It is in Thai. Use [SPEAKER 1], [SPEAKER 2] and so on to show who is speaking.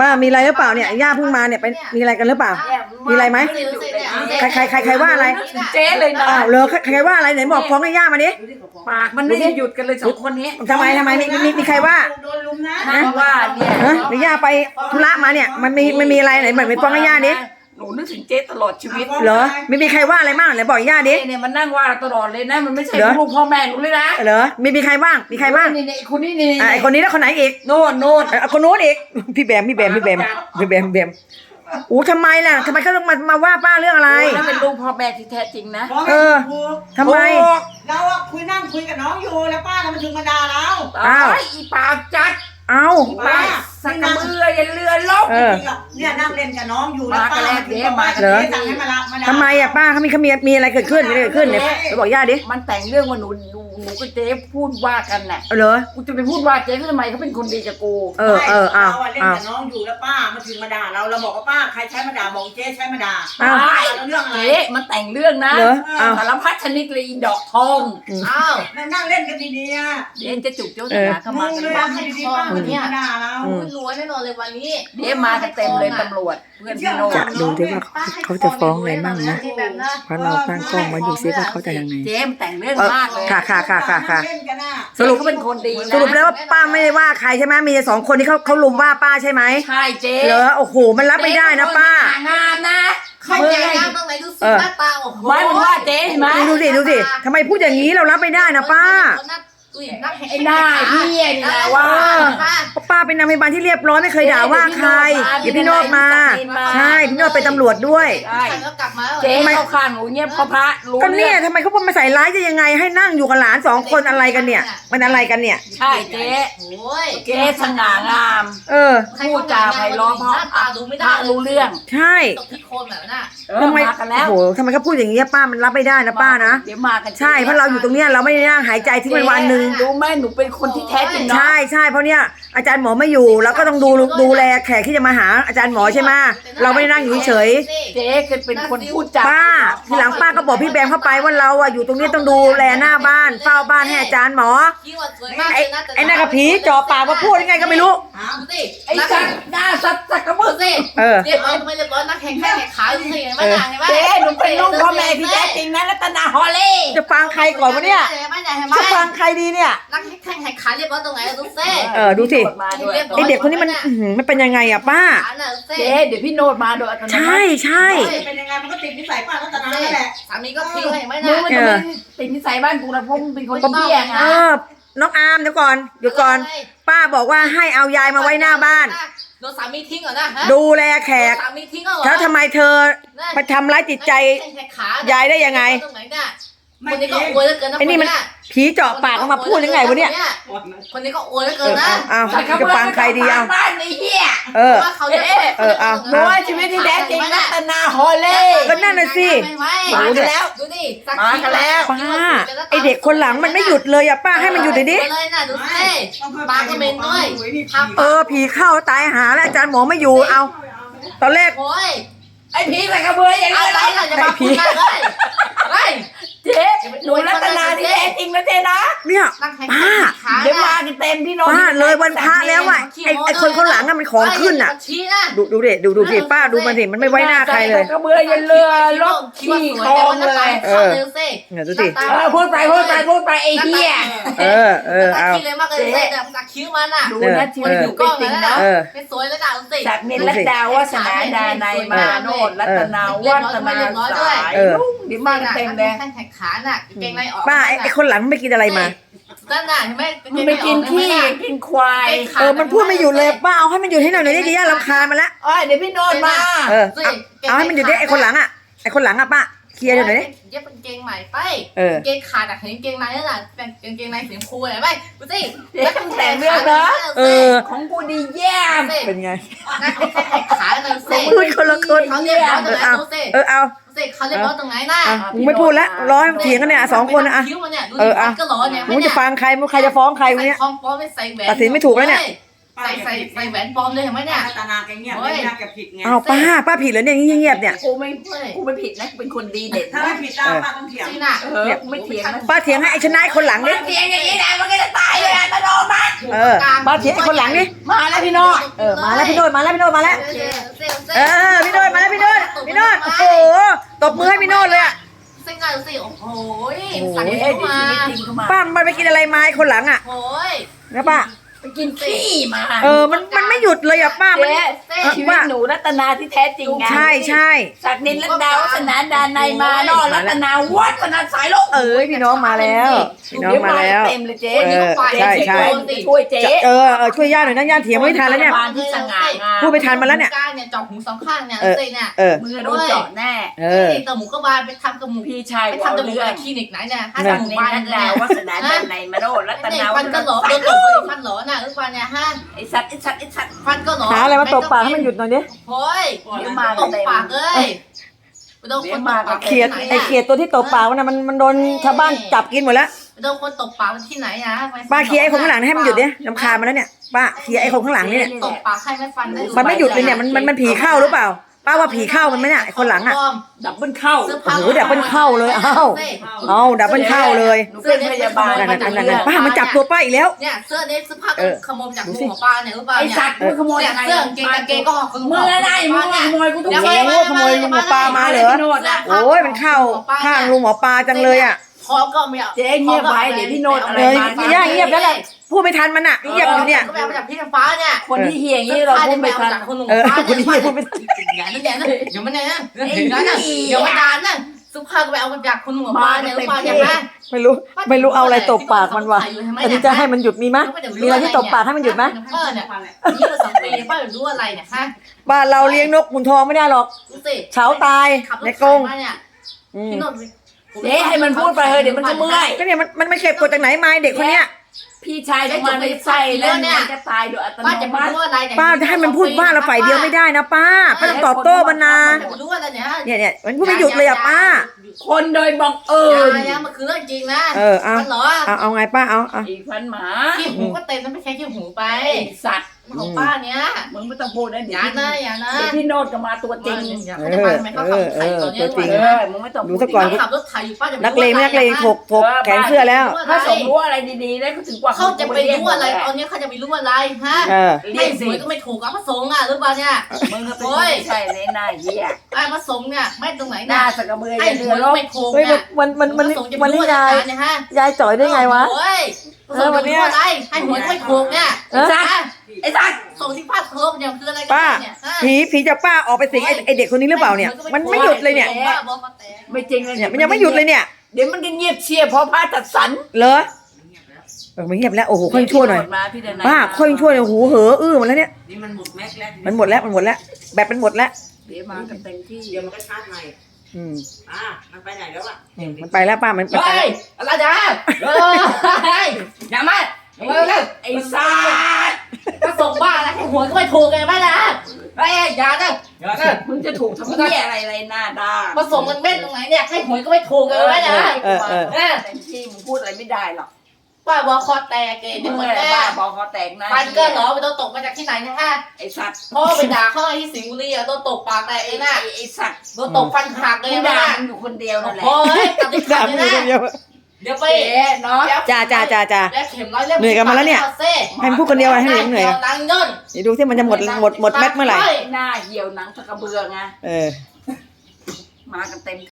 [SPEAKER 1] ป้ามีอะไรหรือเปล่าเนี่ยย่าเพิ่งมาเนี่ยไปมีอะไรกันหรือเปล่า มีอะไรไหมใครใครใครใครว่าอะไร
[SPEAKER 2] เจ๊เลยนะ
[SPEAKER 1] อ้าวเลอใครใครว่าอะไรไหนบอกฟ้องให้ย่ามาดิ
[SPEAKER 2] ปากมันไม่ได้หยุดกันเลยสองคนนี้
[SPEAKER 1] ทำไมทำไมมีมีมีใครว่า
[SPEAKER 3] โดนลุมนะ
[SPEAKER 2] นั่งว่าเนี่ย
[SPEAKER 1] ฮะหรือย่าไปธุระมาเนี่ยมันมีมันมีอะไรไหนไหนฟ้องให้ย่าดิ
[SPEAKER 2] หนูนึกถึงเจ๊ตลอดชีวิต
[SPEAKER 1] เหรอ ไม่มีใครว่าอะไรบ้างไหนบอกย่าดิ
[SPEAKER 2] เจ๊เนี่ยมันนั่งว่าตลอดเลยนะ มันไม่ใช่
[SPEAKER 1] เหรอ
[SPEAKER 2] ลูกพ่อแม่หนูเลยนะ
[SPEAKER 1] เหรอมีมีใครบ้างมีใครบ้าง
[SPEAKER 2] นี่นี่คนนี้นี่
[SPEAKER 1] อะไอคนนี้แล้วคนไหนอีก
[SPEAKER 2] โน่นโน่น
[SPEAKER 1] เอ่อคนนู้นอีก พี่แบมพี่แบมพี่แบมพี่แบมพี่แบมอู้ทำไมล่ะทำไมเขาต้องมามาว่าป้าเรื่องอะไร
[SPEAKER 2] นั่นเป็นลูกพ่อแม่ที่แท้จริงนะ
[SPEAKER 1] เออทำไม
[SPEAKER 2] โอ้
[SPEAKER 3] เราอะคุยนั่งคุยกับน้องอยู่แล้วป้าน่ะมันถึงมาด่าเรา
[SPEAKER 1] อ้าว
[SPEAKER 2] ตายอีปากจัด
[SPEAKER 1] เอ้า
[SPEAKER 2] อีปากสักกระเบือยันเรือลบ
[SPEAKER 1] เออ
[SPEAKER 3] จริงๆอะเนี่ยนั่งเล่นกับน้องอยู่แล้ว
[SPEAKER 2] มากั
[SPEAKER 3] ป้าน
[SPEAKER 2] แล้ว
[SPEAKER 3] มันถึง
[SPEAKER 2] เดี๋ยว
[SPEAKER 3] ป้า
[SPEAKER 2] มา
[SPEAKER 3] จะ
[SPEAKER 1] เหรอ
[SPEAKER 3] สั่งให้มาละมาด่า
[SPEAKER 1] ทำไมอะป้าเขามีเขามีมีอะไรเกิดขึ้นมีอะไรเกิดขึ้นเนี่ยไปบอกย่าดิ
[SPEAKER 2] มันแต่งเรื่องว่าหนูหนู หนูกับเจ๊พูดว่ากันน่ะ
[SPEAKER 1] เอาเหรอ
[SPEAKER 2] กูจะไปพูดว่าเจ๊เขาทำไมเขาเป็นคนดีกับกู
[SPEAKER 1] เออเอออ้าว
[SPEAKER 3] เราอะเล่น
[SPEAKER 1] อ้าว
[SPEAKER 3] กับน้องอยู่แล้วป้ามันถึงมาด่าเราเราบอกว่าป้าใครใช้มาด่าบอกเจ๊ใช้มาด่า
[SPEAKER 1] อ้าว
[SPEAKER 2] ตาย
[SPEAKER 3] เราเรื่องอะไร
[SPEAKER 2] เจ๊มันแต่งเรื่องนะ
[SPEAKER 1] เหรออ้าว
[SPEAKER 2] สารพัดชนิดเลยอีดอกทอง
[SPEAKER 4] อ้าว
[SPEAKER 3] นั่งนั่งเล่นกันดีๆอะ
[SPEAKER 2] เดี๋ยวจะจุกเจ้า
[SPEAKER 1] เอ
[SPEAKER 2] ส
[SPEAKER 1] อ
[SPEAKER 2] นาเข้ามากัน
[SPEAKER 3] เลย
[SPEAKER 2] บ้าง
[SPEAKER 3] นั่งดีๆป้ามันถึงมาด่าเรา
[SPEAKER 1] อืม
[SPEAKER 4] รวยแน่นอนเลยวันนี้
[SPEAKER 2] เดี๋ยวมากันเต็มเลยตำรวจเพื่อนพี่โน
[SPEAKER 1] จะดูดิว่าเขาเขาจะฟ้องอะไรมั่งนะ
[SPEAKER 4] แบบนั้น
[SPEAKER 1] เพราะเราตั้งกล้องไว้ดูซิว่าเขาจะยังไง
[SPEAKER 2] เจ๊มนแต่งเรื่อง
[SPEAKER 1] เออ
[SPEAKER 2] มากเลย
[SPEAKER 1] ค่ะค่ะค่ะค่ะค่ะ
[SPEAKER 3] เล่นกันน่ะ
[SPEAKER 2] สรุปเขาเป็นคนดีนะ
[SPEAKER 1] สรุปแล้วว่าป้าไม่ได้ว่าใครใช่ไหมมีแต่สองคนที่เขาเขาลุมว่าป้าใช่ไหม
[SPEAKER 2] ใช่เจ๊
[SPEAKER 1] เหรอโอ้โหมันรับไม่ได้นะป้า
[SPEAKER 2] เจ๊เป็นคนหงามนะ
[SPEAKER 4] เขา
[SPEAKER 2] เมื่
[SPEAKER 4] ใจ
[SPEAKER 2] อย
[SPEAKER 4] งามตรงไหนดูสิ
[SPEAKER 1] เออ
[SPEAKER 4] หน้าตาโอ้โห
[SPEAKER 2] ไม่มันว่าเจ๊เห็นไหม
[SPEAKER 1] ดูดิดูดิทำไมพูดอย่างนี้เรารับไม่ได้นะป้า
[SPEAKER 4] อุ้ยนั กแข่ง
[SPEAKER 2] ไอ้หน้าเหี้ยนี่แหละว่า
[SPEAKER 1] เพราะป้าเป็นนางพยาบาลที่เรียบร้อยไม่เคยด่าว่าใครเดี๋ยวพี่โนดมา ใช่พี่โนดเป็นตำรวจด้วย
[SPEAKER 2] ใช่
[SPEAKER 4] ใช่ก็กลับมาแล้ว
[SPEAKER 2] เจ๊เข้าข้างหนูเงียบเพราะพระรู้
[SPEAKER 1] ก็เนี่ย
[SPEAKER 2] รื่อง
[SPEAKER 1] ทำไมเขามาใส่ร้ายจะยังไงให้นั่งอยู่กับหลานสองคนอะไรกันเนี่ย มันอะไรกันเนี่ย
[SPEAKER 2] ใช่เจ๊
[SPEAKER 4] โอ้ย
[SPEAKER 2] เจ๊สง่างาม
[SPEAKER 1] เออ
[SPEAKER 2] พูดจาไพเราะเพราะ
[SPEAKER 4] หน้าตาดูไม่
[SPEAKER 2] พ
[SPEAKER 4] ได้
[SPEAKER 2] ระรู้เรื่อง
[SPEAKER 1] ใช่
[SPEAKER 4] ตกที่โคนแบบนั้นน่ะ
[SPEAKER 2] เออ
[SPEAKER 1] ทำไม
[SPEAKER 2] มากันแล้ว
[SPEAKER 1] โอ้โหทำไมเขาพูดอย่างนี้ป้ามันรับไม่ได้นะป้านะ
[SPEAKER 2] เดี๋ยวมากัน
[SPEAKER 1] ใช่เพราะเราอยู่ตรงเนี้ยเราไม่ได้นั่งหายใจทิ้งไปวันหนึ่ง
[SPEAKER 2] รู้ไหมหนูเป็นคนที่แท้จริงเนาะ
[SPEAKER 1] ใช่ใช่เพราะเนี่ยอาจารย์หมอไม่อยู่เราก็ต้องดูดูแลแขกที่จะมาหาอาจารย์หมอใช่ไหมเราไม่ได้นั่งอยู่เฉย
[SPEAKER 2] เจ๊เคยเป็นคนพูดจา
[SPEAKER 1] ป้าทีหลังป้าก็บอกพี่แบมเข้าไปว่าเราอะอยู่ตรงนี้ต้องดูแลหน้าบ้านเฝ้าบ้านให้อาจารย์หมอ
[SPEAKER 4] คิดว่าสวยมาก
[SPEAKER 1] ไอ้
[SPEAKER 4] เลยนะ
[SPEAKER 1] ไอ้นั่นกับผีจ่อปากมาพูดยังไงก็ไม่รู้
[SPEAKER 4] ดูสิ
[SPEAKER 2] ไอ้สักหน้าสัก สักกระเบื
[SPEAKER 4] ดู
[SPEAKER 2] อ
[SPEAKER 4] สิ
[SPEAKER 1] เออ
[SPEAKER 4] เรียบร้อยทำไมเรียบร้อยนักแข่งแข้งแข่งขาดูสิเห็นไหมน่ะเห็นไหม
[SPEAKER 2] เจ๊หนูเป็นลูกพ่อแม่ที่แท้จริงนะรัตนาฮอลเล่
[SPEAKER 1] จะฟังใครก่อนวะเนี่ย
[SPEAKER 4] เห็นไหมเห็นไหม
[SPEAKER 1] จะฟังใครดีเนี่ย
[SPEAKER 4] นักแข่งแข่งขาเรียบร้อยตรงไหนดูสิ
[SPEAKER 1] เออดูสิ
[SPEAKER 2] มาด้วย
[SPEAKER 1] ไอเด็กคนนี้มันอื้อหือมันเป็นยังไงอะป้า
[SPEAKER 4] ขาน่ะดูสิ
[SPEAKER 2] เจ๊เดี๋ยวพี่โนดมาโดยอัตโนมัติ
[SPEAKER 1] ใช่ใช่
[SPEAKER 3] เป็นยังไงมันก็ติดนิสัยป้ารัตนานั่นแหละ
[SPEAKER 4] สามีก็ทิ้งให้เห็นไหม
[SPEAKER 2] มึ
[SPEAKER 4] น่ะ
[SPEAKER 2] งมันจะไม่ติดนิสัยบ้านกูนะเพราะมึงเป็นคนเที่ยง
[SPEAKER 1] เอ
[SPEAKER 2] อะ
[SPEAKER 1] อน้องอาร์มเดี๋ยวก่อนเดี๋ยวก่อน ป้าบอกว่าให้เอายายมาไว้หน้าบ้าน
[SPEAKER 4] โดนสามีทิ้งเหรอนะฮะ
[SPEAKER 1] ดูแลแขก
[SPEAKER 4] โดนสามีทิ้งเหรอ
[SPEAKER 1] แล้วทำไมเธอไปทำร้ายจิตใจยายได้ยังไง
[SPEAKER 4] ตรงไหนเนี่ย คนนี้ก็โวยเหลือเกินนะ
[SPEAKER 1] ไอ้นี่มันผีเจาะปากออกมาพูดยังไงวะเนี่ย
[SPEAKER 4] คนนี้ก็โวยเหลือ
[SPEAKER 1] เอ
[SPEAKER 4] เกิน
[SPEAKER 1] อ
[SPEAKER 4] นะ
[SPEAKER 1] เอาเอาจะฟังใครดีเอา
[SPEAKER 2] บ้านไอ้เหี้ย
[SPEAKER 1] เออ
[SPEAKER 4] ว่าเขาจะ
[SPEAKER 1] เออเอา
[SPEAKER 2] หนูว่าชีวิตที่แท้จริงรัตนาฮอลเล่
[SPEAKER 1] ก็นั่นน่ะสิ
[SPEAKER 2] มากันแล้ว
[SPEAKER 4] ดูดิ
[SPEAKER 2] มากันแล้ว
[SPEAKER 1] ป้าไอเด็กคนหลังมันไม่หยุดเลยอะป้าให้มันหยุดหน่อยดิ
[SPEAKER 4] เลยน่ะดูสิปากก็เหม็นด้วยทำ
[SPEAKER 1] เออ ผีเข้าตายหาแล้วอาจารย์หมอไม่อยู่เอา ตอนแรก
[SPEAKER 4] โอ้ย
[SPEAKER 2] ไอ้ผีใส่กระเบืออย่าง
[SPEAKER 4] อะ
[SPEAKER 2] นี้
[SPEAKER 4] ไร
[SPEAKER 2] เลย
[SPEAKER 4] ล่ะจะมาพูดอะไรเฮ้ย
[SPEAKER 2] เจ๊หนูรัตนาที่แท้จริงนะ เจ๊นะ
[SPEAKER 1] เนี่ย
[SPEAKER 4] นั่งแข่ง
[SPEAKER 1] ป้า
[SPEAKER 4] ขา
[SPEAKER 2] เดี๋ยวมากันเต็มพี่โนน
[SPEAKER 1] ป้าเลยวันพระแล้วอะไอไอคนคนหลังอะมันของขึ้นอะ
[SPEAKER 4] ชี้นะ
[SPEAKER 1] ดูดูดิดูดูสิป้าดูมันสิมันไม่ไว้หน้าใครเลย
[SPEAKER 2] กระเบือยันเรือลบขี้คลองเลย
[SPEAKER 1] เออเนี่ยดูสิ
[SPEAKER 2] เออพูดไปพูดไปพูดไปไอ้เหี้ย
[SPEAKER 1] เออเออเอา
[SPEAKER 4] คิดเลยมากเลยเจ๊ตักคิ้วมันอะ
[SPEAKER 2] ดูนะชีวิตอยู่
[SPEAKER 4] ก็
[SPEAKER 2] เป็นจริง
[SPEAKER 4] แล้ว
[SPEAKER 2] นะ
[SPEAKER 1] เออ
[SPEAKER 4] เป็นสวยแล้วจ้ะดูสิ
[SPEAKER 2] จากนินรัตดาวัฒนาดาในยมาโนดรัตนาวัฒนาสาย
[SPEAKER 1] เออ
[SPEAKER 2] ลุงเดี๋ยวมากันเต็มเลย
[SPEAKER 4] แข่งขาน่ะเก่งในออก
[SPEAKER 1] ป้าไอไอคนหลังมันไปกินอะไรมา
[SPEAKER 4] นั่นน่ะเห็นไหม
[SPEAKER 2] มันไปกินขี้ กินควาย
[SPEAKER 1] เออ มันพูดไม่หยุดเลยป้าเอาให้มันหยุดให้หน่อยหน่อยดิดิย่ารำคาญมันละ
[SPEAKER 2] เอ้ยเดี๋ยวพี่โนดมา
[SPEAKER 1] เออ เอาเอาให้มันหยุดดิไอคนหลังอะ ไอคนหลังอะป้าเคลียร์หน่อยดิ
[SPEAKER 4] เย็บกางเกงใหม่ไป
[SPEAKER 1] เออ
[SPEAKER 4] กางเกงขาดอะเห็นกางเกงในนั่นน่ะเป็นกางเกงในสีชมพูเห็นไหมดูสิ
[SPEAKER 2] แล้วมันแต่งเรื่องเหรอ
[SPEAKER 1] เออ
[SPEAKER 2] ของกูดีแย่ม
[SPEAKER 1] เป็นไง
[SPEAKER 4] นั่นแข่งขาเลยสิ
[SPEAKER 1] พูดคนละคน
[SPEAKER 4] เขาเรียบร้อยตรงไหนดูสิ
[SPEAKER 1] เออ เอา
[SPEAKER 4] ดูสิเขาเรียบร้อยตรงไหนน่ะ
[SPEAKER 1] อะมึงไม่พูดละร้อยเถียงกันเนี่ยสองคนนะอะ
[SPEAKER 4] คิ้วมันเนี่ยดู
[SPEAKER 1] เอ
[SPEAKER 4] ดิ
[SPEAKER 1] ออะ
[SPEAKER 4] ก็ร้อนเนี่ย
[SPEAKER 1] มึงจะฟังใครมึงใครจะฟ้องใครวันเนี้ย
[SPEAKER 4] ใส่คล้องป้อมไม่ใส่แหวน
[SPEAKER 1] ตัดสินไม่ถูกแล้วเนี่ย
[SPEAKER 4] ป
[SPEAKER 3] ป้า
[SPEAKER 4] ใส่ใส่ใส่แหวนปลอมเลยเห็นไหมเนี่ย
[SPEAKER 3] รัตนาแกเงียบไม่น่าแกผิดไง
[SPEAKER 1] อ้าวป้าป้าผิดเหรอเนี่ยเงียบๆเนี่ย
[SPEAKER 2] กูไม่กูไม่ผิดนะกูเป็นคนดีเด่น
[SPEAKER 3] ถ้าไม่ผิดตามป้าต้องเถียง
[SPEAKER 4] จริงน่ะ
[SPEAKER 2] เออกูไม่เถียงนะ
[SPEAKER 1] ป้าเถียงให้ไอ้ชนะไอ้คนหลังดิ
[SPEAKER 2] มันเถียงอย่างนี้นะมันก็จะตายเลยอัตโนมัติ
[SPEAKER 1] เออป้าเถียงไอ้คนหลังดิ
[SPEAKER 2] มาแล้วพี่โน้อย
[SPEAKER 1] เออมาแล้วพี่โนดมาแล้วพี่โนดมาแล้ว เออพี่โนดมาแล้วพี่โน ดพี่โนดโอ้โหตบมือให้พี่โนดเลยอะ
[SPEAKER 4] เส้นกันสิโอ้โห
[SPEAKER 1] โอ้โห
[SPEAKER 4] สั่ง
[SPEAKER 2] เฮ้ย
[SPEAKER 4] เข้า
[SPEAKER 2] เดี๋ยว
[SPEAKER 4] มา
[SPEAKER 2] ชีวิตจริงเข้ามา
[SPEAKER 1] ป้ามันไปกินอะไรมาไอ้คนหลังอะ
[SPEAKER 4] โอ้ย
[SPEAKER 1] นะป้า
[SPEAKER 2] ไปกินขี้มา
[SPEAKER 1] เออมันมันไม่หยุดเลยอะป้ามัน
[SPEAKER 2] เจ๊
[SPEAKER 4] เส้น
[SPEAKER 2] ชีวิตหนูรัตนาที่แท้จริงไง
[SPEAKER 1] ใช่ใช่
[SPEAKER 2] ศักดินรัตดาวัฒนาดานในยมาโนอนรัตนาวัฒนาสายโลก
[SPEAKER 1] เอ้ยพี่น้องมาแล้วพี่น้องมาแล้ว
[SPEAKER 2] เต็มเลยเจ๊
[SPEAKER 1] เออใช่ใช่
[SPEAKER 2] ช่วยเจ๊
[SPEAKER 1] เออเออช่วยย่าหน่อยนะย่าเถียงไม่ทันแล้วเนี่ย
[SPEAKER 2] บ้านที่สง่างาม
[SPEAKER 1] พูดไปทันมาแล้วเนี่ย
[SPEAKER 4] ก้านเนี่ยเจาะหูสองข้างเนี่ย
[SPEAKER 1] เออ
[SPEAKER 4] เส้นเนี่ย
[SPEAKER 1] เออ
[SPEAKER 2] มือโดนเจาะแน่
[SPEAKER 1] เออ
[SPEAKER 4] แต่หมูกระบาลไปทำกับหมู
[SPEAKER 2] พี่ชาย
[SPEAKER 4] ไป
[SPEAKER 2] ว่า
[SPEAKER 4] ทำจมูก
[SPEAKER 2] เรื่อ
[SPEAKER 4] ใน
[SPEAKER 2] ง
[SPEAKER 4] คลินิกไหนเนี่ยให้
[SPEAKER 2] ศัก
[SPEAKER 4] ทำหมู
[SPEAKER 2] ดิน
[SPEAKER 4] บ้าน
[SPEAKER 2] รัต
[SPEAKER 4] เนี่
[SPEAKER 2] ดายวัฒนาดานในยมาโนรัต
[SPEAKER 4] ไอ้
[SPEAKER 2] นา
[SPEAKER 4] ฟั
[SPEAKER 2] วันฒ
[SPEAKER 4] ก็
[SPEAKER 2] นา
[SPEAKER 4] หลอ
[SPEAKER 2] สาย
[SPEAKER 4] โด
[SPEAKER 2] โล
[SPEAKER 4] นต
[SPEAKER 2] ก
[SPEAKER 4] บฟันหลอน่ะหรือเปล่าเนี่ยฮะ
[SPEAKER 2] ไอ้สัตว์ไอ้สัตว์ไอ้สัตว์
[SPEAKER 4] ฟันก็หลอ
[SPEAKER 1] หาอะไรมาตบปากให้มันหยุดหน่อยดิ
[SPEAKER 4] โอ้ย
[SPEAKER 2] เดี๋ยวมา
[SPEAKER 4] ตบปากเลยไปโดนคนตบปาก
[SPEAKER 1] เขียดไอ้เขียดตัวที่ตบปากมันน่ะมันมันโดนชาวบ้านจับกินหมดแล้ว
[SPEAKER 4] ไปโดนคนตบปากที่ไหนนะ
[SPEAKER 1] ป้าเคลียร์ไอ้คนข้างหลังให้มันหยุดดิลำคาญมาแล้วเนี่ยป้าเคลียร์ไอ้คนข้างหลังนี่เนี่ย
[SPEAKER 4] ตบปากให้ไม่ฟันได้
[SPEAKER 1] มันไม่หยุดเลยเนี่ยมันมันมันผีเข้าหรือเปล่า ป้าว่าผีเข้ามันไหมเนี่ยไอ้คนหลังอะ
[SPEAKER 2] ดับเบิลเข้า
[SPEAKER 1] โอ้โหดับเบิ้ลเข้าเลยอ้าว เอาดับเบิ้ลเข้าเลย
[SPEAKER 2] หนูเป็นพยาบาล
[SPEAKER 1] นั่นนั่นนั่นนั่นป้ามันจับตัวป้าอีกแล้ว
[SPEAKER 4] เนี่ยเสื้อนี้เสื้อผ้า
[SPEAKER 1] เออ
[SPEAKER 4] ขโมยจากหมูของป้าเนี่ยหรือเปล่า
[SPEAKER 2] ไอ้
[SPEAKER 4] เนี่ย
[SPEAKER 2] สัตว์มึงขโมย
[SPEAKER 4] เนี่ย
[SPEAKER 2] ยังไง
[SPEAKER 4] เสื้อกางเกงกางเกงก็ของ
[SPEAKER 2] มึงอะไรมึงขโมยกูทุก
[SPEAKER 1] โอ้
[SPEAKER 2] ที
[SPEAKER 1] โหขโมยลุงหมอปลามาเหรอ
[SPEAKER 2] พี่โนดอะ
[SPEAKER 1] โอ้ยมันเข้าข้างลุงหมอปลาจังเลยอะ
[SPEAKER 4] คอก็ไม่เอา
[SPEAKER 2] เจ๊เงียบไว้เดี๋ยวพี่โนดอะไร
[SPEAKER 1] เออ
[SPEAKER 2] มา
[SPEAKER 1] ย่าเงียบแล้วแหละพูดไม่ทันมันอะเงียบอยู่เนี่ย
[SPEAKER 4] ก็ไปเอามาจากพี่น้ำฟ้าเนี่ย
[SPEAKER 2] คนที่เฮียอย่างนี้เราพูดไม่ทัน
[SPEAKER 4] คนหนุ่ม
[SPEAKER 1] เออ
[SPEAKER 4] ฟ้า
[SPEAKER 1] คนนี้
[SPEAKER 4] เนี่ย
[SPEAKER 1] พูดไม่ทัน
[SPEAKER 4] อย่านั่นอย่านั่นเดี๋ยวมันเนี่ยนะเดี๋ยวมันนะเดี๋ยวมันดานนะซุปข้าวก็ไปเอามาจากคนหนุ่มฟ้าเนี่ยหรือเปล่าเนี่ยนะ
[SPEAKER 1] ไม่รู้ไม่รู้เอาอะไรตบปากมันวะแต่นี่จะให้มันหยุดมีไหมมีอะไรที่ตบปากให้มันหยุดไหม
[SPEAKER 4] เออเนี่ยนี่มาสองปีป้ารู้อะไรเนี่ยฮะ
[SPEAKER 1] บ้านเราเลี้ยงนกขุนทองไม่ได้หรอก
[SPEAKER 4] ดูสิ
[SPEAKER 1] เฉาตาย
[SPEAKER 4] ขับร
[SPEAKER 1] ใน
[SPEAKER 4] ถ
[SPEAKER 1] กรง
[SPEAKER 4] มาเนี่ย
[SPEAKER 1] อืม
[SPEAKER 4] พี่นนท์
[SPEAKER 2] เจ๊ให้มันพูดไปเฮ้ยเดี๋ยวมันจะเมื่อย
[SPEAKER 1] ก็เนี่ยมันมันไม่เก็บกดจากไหนมาไอ้เด็กคนเนี้ย
[SPEAKER 2] พี่ชายต้องมาในไส้แล้วมันจะตายโดยอัตโน
[SPEAKER 4] ป้าจะไป
[SPEAKER 2] มัติ
[SPEAKER 4] รู้อะไรเนี่ย
[SPEAKER 1] ป้าจะให้มันพูดว่าเราฝ่ายเดียวไม่ได้นะป้าป้าต้องตอบโต้มันนะ
[SPEAKER 4] ป้าจะไปรู้อะไรเนี่ยฮะ
[SPEAKER 1] เนี่ยเนี่ยมันพูดไม่หยุดเลยอะป้า
[SPEAKER 2] คนโดยบังเอิ
[SPEAKER 4] เออ
[SPEAKER 2] ญ
[SPEAKER 4] เนี่ยมันคือเรื่องจริงนะ
[SPEAKER 1] เออเอา
[SPEAKER 4] มันเหรอ
[SPEAKER 1] เอาเอาไงป้าเอาเอา
[SPEAKER 2] อีกพันหมา
[SPEAKER 4] ขี้หูก็เต็มแล้วไม่ใช่ขี้หูไป
[SPEAKER 2] ไอ้สัตว์
[SPEAKER 4] ของป้าเนี้ย
[SPEAKER 2] มึงไม่ต้องพูดนะ
[SPEAKER 4] อ
[SPEAKER 2] เดี๋ยว
[SPEAKER 4] ย่านะอย่านะ
[SPEAKER 2] เดี๋ยวพี่โนดก็มาตัวจริง
[SPEAKER 4] เขาจะมาทำไมเขาขับรถไถตอนนี้
[SPEAKER 2] เออมึงไม่ต้อง
[SPEAKER 1] ดูซะก่อน
[SPEAKER 4] เขาขับรถไถอยู่ป้าจะ
[SPEAKER 1] นักเลงไม่นักเลงถกถกแขนเสื้อแล้ว
[SPEAKER 2] ถ้าสมรู้อะไรดีๆได้ก็ถึงกว่า
[SPEAKER 4] เขาจะไปรู้อะไรตอนนี้เขาจะไปรู้อะไรฮะ
[SPEAKER 1] เออ
[SPEAKER 2] เรี
[SPEAKER 4] ให้
[SPEAKER 2] ยก
[SPEAKER 4] ห
[SPEAKER 2] สิ
[SPEAKER 4] วยก็ไม่ถูกกับพระสงฆ์อะหรือเปล่าเนี่ย
[SPEAKER 2] มึงก็เป็นคนไม่ใช่เลยหน้าเหี้ย
[SPEAKER 4] ไอ้พระสงฆ์เนี่ยไม่ตรงไหน
[SPEAKER 2] หน้า
[SPEAKER 4] นะ
[SPEAKER 2] สกกระเบือ
[SPEAKER 4] ให้
[SPEAKER 2] อย่า
[SPEAKER 4] ห
[SPEAKER 2] เดื
[SPEAKER 4] ว
[SPEAKER 2] อยด
[SPEAKER 4] ก็
[SPEAKER 2] ร้อน
[SPEAKER 4] ไม่ถูก
[SPEAKER 1] เฮ้ย
[SPEAKER 4] เนี่ย
[SPEAKER 1] มันมันมัน
[SPEAKER 4] พระสงฆ์จะไป
[SPEAKER 1] มัน
[SPEAKER 4] รู้
[SPEAKER 1] นี่
[SPEAKER 4] อะไร
[SPEAKER 1] ยาย
[SPEAKER 4] เนี่ยฮะ
[SPEAKER 1] ยายจ่อยได้ไงวะ
[SPEAKER 4] โอ้ยพระสงฆ์จะไปรู้อะไรให้หวยก็ไม่ถูกเนี่ย
[SPEAKER 1] เออ
[SPEAKER 2] สัตว์ไอ้สัตว์
[SPEAKER 4] ส่งที่พาดเคารพเนี่ยคืออะไรกัน
[SPEAKER 1] ป้า
[SPEAKER 4] เนี่ย
[SPEAKER 1] ผีผีจากป้าออกไปสิงไอ้ไอเด็กคนนี้หรือเปล่าเนี่ย มันไม่หยุดเลยเนี่ย
[SPEAKER 4] บ้าบอมาแตก
[SPEAKER 2] ไม่จริงเลย
[SPEAKER 1] เนี่ยมันยังไม่หยุดเลยเนี่ย
[SPEAKER 2] เดี๋ยวมันก็เงียบเชียร์เพราะพระจัดสรร
[SPEAKER 1] เหรอเออ มันเงียบแล้วโอ้โหค่อยชั่วหน่อย
[SPEAKER 2] มาพี่ดนัย
[SPEAKER 1] ป้าค่อยชั่วหน่อยหูเหออื้อหมดแล้วเนี่ย
[SPEAKER 3] นี่มันหมดแม็กซ์แล้ว
[SPEAKER 1] มันหมดแล้วมันหมดแล้วแบบมันหมดแล้ว
[SPEAKER 2] เดี๋ยวมากันเต็มที่
[SPEAKER 3] เดี๋ยวมันก็ชาร์จใหม่
[SPEAKER 1] อืม
[SPEAKER 3] อ่ามันไปไหนแล้วอะ
[SPEAKER 1] อืมมันไปแล้วป้ามันมันไป
[SPEAKER 4] เฮ้ย
[SPEAKER 1] แล้ว
[SPEAKER 4] อะไรจ้าเฮ้ยอย่ามาอย่ามาเร็ว
[SPEAKER 2] ไอ้สัตว์
[SPEAKER 4] ก็ส่งบ้าแล้วให้หวยก็ไม่ถูกไงบ้านะเฮ้ยอย่านะอย่านะ
[SPEAKER 2] มึงจะถูกทำเหี้ยอะไรอะไรหน้าด่า
[SPEAKER 4] มาส่งเงินเบ้นตรงไหนเนี่ยให้หวยก็ไม่ถูกไงบ้านะ
[SPEAKER 1] เออเออ
[SPEAKER 2] เต็มที่มึงพูดอะไรไม่ได้หรอก
[SPEAKER 4] ป้าบอคอแตกเกย์
[SPEAKER 2] มึ
[SPEAKER 4] เนี่ย
[SPEAKER 2] ง
[SPEAKER 4] เหมือน
[SPEAKER 2] อะไร
[SPEAKER 4] แม่
[SPEAKER 2] บ้าบอกเขาแตกหน้า
[SPEAKER 4] ฟันก็เหรอไปโดนตกมาจากที่ไหนนะฮะ
[SPEAKER 2] ไอ้สัตว์
[SPEAKER 4] พ่อไปด่าเขาไอ้ที่สิงห์บุรีอะโดนตกปากแตกเองน่ะ
[SPEAKER 2] ไอ้สัตว์
[SPEAKER 4] โดนตกฟันหักเลย
[SPEAKER 2] มึง
[SPEAKER 4] นะ
[SPEAKER 2] ด่ามึงอยู่คนเดียวนั่นแหละ
[SPEAKER 4] โอ้ยกลับที่ขั
[SPEAKER 1] ด่า
[SPEAKER 4] บ
[SPEAKER 1] มึ
[SPEAKER 4] เล
[SPEAKER 1] ง
[SPEAKER 4] ย
[SPEAKER 1] คนเดียว
[SPEAKER 4] นะเดี๋ยวไป
[SPEAKER 2] เจ๊เนาะ
[SPEAKER 1] จ้าจ้าจ้าจ้า
[SPEAKER 4] แล้วเข็มร้อยเล่ม
[SPEAKER 1] เหนื่อยกันมาแล้วเนี่ยให้มันพูดคนเดียวให้เหนื่อยเหนื่อย
[SPEAKER 4] ตังค์ย่น
[SPEAKER 1] เดี๋ยวดูที่มันจะหมดหมดหมดแม็กเมื่อไหร่
[SPEAKER 2] หน้าเหี่ยวหนังสกกระเบือไง
[SPEAKER 1] เออ
[SPEAKER 2] มากันเต็ม